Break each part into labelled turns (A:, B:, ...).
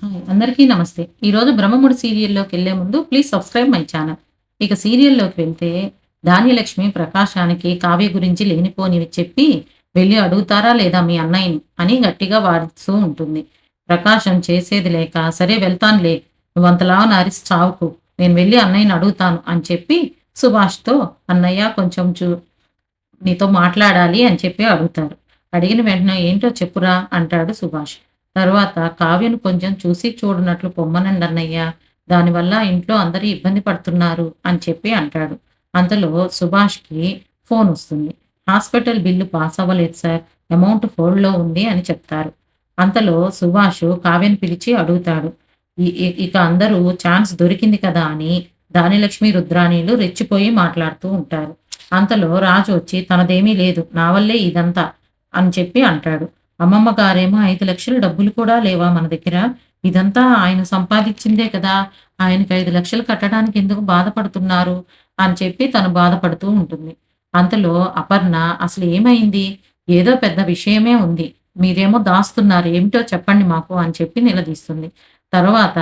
A: Hi అందరికీ నమస్తే. ఈరోజు బ్రహ్మముడి సీరియల్లోకి వెళ్ళే ముందు ప్లీజ్ సబ్స్క్రైబ్ మై ఛానల్. ఇక సీరియల్లోకి వెళ్తే ధాన్యలక్ష్మి ప్రకాశానికి కావ్య గురించి లేనిపోనివి చెప్పి వెళ్ళి అడుగుతారా లేదా మీ అన్నయ్యని అని గట్టిగా వాడుతూ ఉంటుంది. ప్రకాశం చేసేది లేక సరే వెళ్తానులే నువ్వంతలా నారిసి చావుకు నేను వెళ్ళి అన్నయ్యని అడుగుతాను అని చెప్పి సుభాష్తో అన్నయ్య కొంచెం చూ నీతో మాట్లాడాలి అని చెప్పి అడుగుతారు. అడిగిన వెంటనే ఏంటో చెప్పురా? అంటాడు సుభాష్. తర్వాత కావ్యను కొంచెం చూసి చూడనట్లు పొమ్మనండి అన్నయ్య దానివల్ల ఇంట్లో అందరూ ఇబ్బంది పడుతున్నారు అని చెప్పి అంటాడు. అంతలో సుభాష్కి ఫోన్ వస్తుంది. హాస్పిటల్ బిల్లు పాస్ అవ్వలేదు సార్ అమౌంట్ హోల్డ్లో ఉంది అని చెప్తారు. అంతలో సుభాష్ కావ్యను పిలిచి అడుగుతాడు. ఇక అందరూ ఛాన్స్ దొరికింది కదా అని దానిలక్ష్మి రుద్రాణీలు రెచ్చిపోయి మాట్లాడుతూ ఉంటారు. అంతలో రాజు వచ్చి తనదేమీ లేదు నా వల్లే ఇదంతా అని చెప్పి అంటాడు. అమ్మమ్మ గారేమో ఐదు లక్షలు డబ్బులు కూడా లేవా మన దగ్గర? ఇదంతా ఆయన సంపాదించిందే కదా. ఆయనకి ఐదు లక్షలు కట్టడానికి ఎందుకు బాధపడుతున్నారు? అని చెప్పి తను బాధపడుతూ ఉంటుంది. అంతలో అపర్ణ అసలు ఏమైంది? ఏదో పెద్ద విషయమే ఉంది. మీరేమో దాస్తున్నారు. ఏమిటో చెప్పండి మాకు అని చెప్పి నిలదీస్తుంది. తర్వాత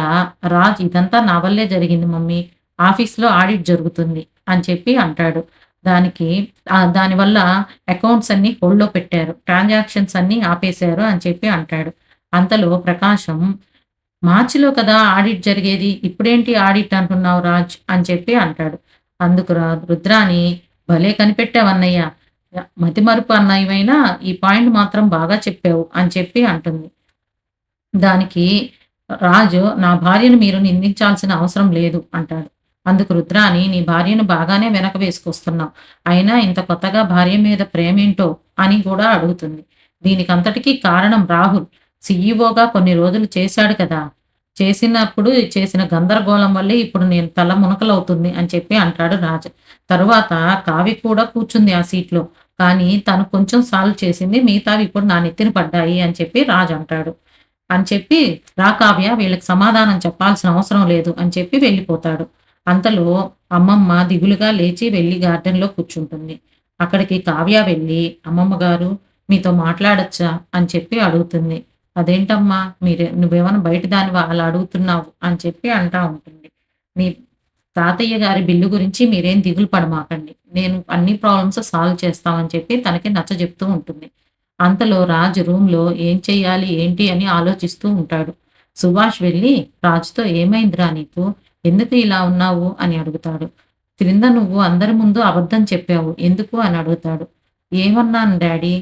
A: రాజ్ ఇదంతా నా వల్లే జరిగింది మమ్మీ. ఆఫీస్లో ఆడిట్ జరుగుతుంది అని చెప్పి అంటాడు. దానికి దానివల్ల అకౌంట్స్ అన్ని హోల్డ్లో పెట్టారు. ట్రాన్సాక్షన్స్ అన్ని ఆపేశారు అని చెప్పి అంటాడు. అంతలో ప్రకాశం మార్చిలో కదా ఆడిట్ జరిగేది? ఇప్పుడేంటి ఆడిట్ అంటున్నావు రాజ్? అని చెప్పి అంటాడు. అందుకు రా- రుద్రాని భలే కనిపెట్టావన్నయ్య మతిమరుపు అన్నయ్యమైనా ఈ పాయింట్ మాత్రం బాగా చెప్పావు అని చెప్పి అంటుంది. దానికి రాజు నా భార్యను మీరు నిందించాల్సిన అవసరం లేదు అంటాడు. అందుకు రుద్రాని నీ భార్యను బాగానే వెనక వేసుకొస్తున్నావు. అయినా ఇంత కొత్తగా భార్య మీద ప్రేమేంటో అని కూడా అడుగుతుంది. దీనికంతటికీ కారణం రాహుల్. సీఈఓగా కొన్ని రోజులు చేశాడు కదా. చేసినప్పుడు చేసిన గందరగోళం వల్లే ఇప్పుడు నేను తల మునకలవుతుంది అని చెప్పి అంటాడు రాజు. తరువాత కావి కూడా కూర్చుంది ఆ సీట్లో. కానీ తను కొంచెం సాల్వ్ చేసింది మిగతావి ఇప్పుడు నా నెత్తిన పడ్డాయి అని చెప్పి రాజు అంటాడు. అని చెప్పి రా కావ్య వీళ్ళకి సమాధానం చెప్పాల్సిన అవసరం లేదు అని చెప్పి వెళ్ళిపోతాడు. అంతలో అమ్మమ్మ దిగులుగా లేచి వెళ్ళి గార్డెన్లో కూర్చుంటుంది. అక్కడికి కావ్య వెళ్ళి అమ్మమ్మ గారు మీతో మాట్లాడొచ్చా? అని చెప్పి అడుగుతుంది. అదేంటమ్మా మీరే నువ్వేమైనా బయట దాని అలా అడుగుతున్నావు? అని చెప్పి అంటా ఉంటుంది. మీ తాతయ్య గారి బిల్లు గురించి మీరేం దిగులు పడమాకండి. నేను అన్ని ప్రాబ్లమ్స్ సాల్వ్ చేస్తామని చెప్పి తనకి నచ్చ చెప్తూ ఉంటుంది. అంతలో రాజు రూమ్లో ఏం చేయాలి ఏంటి అని ఆలోచిస్తూ ఉంటాడు. సుభాష్ వెళ్ళి రాజుతో ఏమైందిరా నీకు? ఎందుకు ఇలా ఉన్నావు అని అడుగుతాడు. క్రింద నువ్వు అందరి ముందు అబద్ధం చెప్పావు ఎందుకు అని అడుగుతాడు. ఏమన్నాను డాడీ?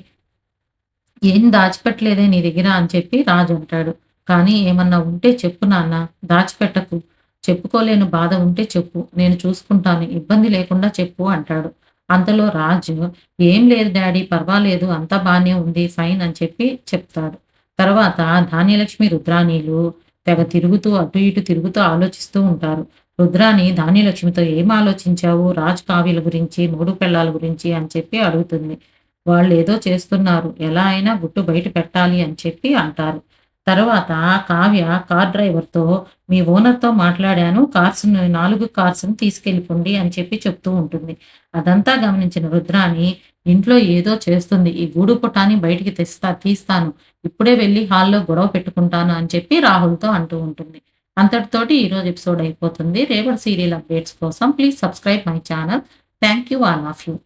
A: ఏం దాచిపెట్టలేదే నీ దగ్గర అని చెప్పి రాజు అంటాడు. కానీ ఏమన్నా ఉంటే చెప్పు నాన్న దాచిపెట్టకు. చెప్పుకోలేని బాధ ఉంటే చెప్పు. నేను చూసుకుంటాను ఇబ్బంది లేకుండా చెప్పు అంటాడు. అంతలో రాజు ఏం లేదు డాడీ పర్వాలేదు అంతా బాగానే ఉంది ఫైన్ అని చెప్పి చెప్తాడు. తర్వాత ధాన్యలక్ష్మి రుద్రాణీలు తెగ తిరుగుతూ అటు ఇటు తిరుగుతూ ఆలోచిస్తూ ఉంటారు. రుద్రాని ధాన్యలక్ష్మితో ఏం ఆలోచించావు? రాజ్ కావ్యల గురించి మూడు పిల్లల గురించి అని చెప్పి అడుగుతుంది. వాళ్ళు ఏదో చేస్తున్నారు. ఎలా అయినా గుట్టు బయట పెట్టాలి అని చెప్పి అంటారు. తర్వాత కావ్య కార్ డ్రైవర్తో మీ ఓనర్తో మాట్లాడాను. కార్స్ నాలుగు కార్స్ తీసుకెళ్ళిపోండి అని చెప్పి చెప్తూ ఉంటుంది. అదంతా గమనించిన రుద్రాని ఇంట్లో ఏదో చేస్తుంది. ఈ గూడు పుటాన్ని బయటికి తెస్తా తీస్తాను. ఇప్పుడే వెళ్ళి హాల్లో గొడవ పెట్టుకుంటాను అని చెప్పి రాహుల్తో అంటూ ఉంటుంది. అంతటితోటి ఈరోజు ఎపిసోడ్ అయిపోతుంది. రేపటి సీరియల్ అప్డేట్స్ కోసం please subscribe my channel. Thank you. All of you.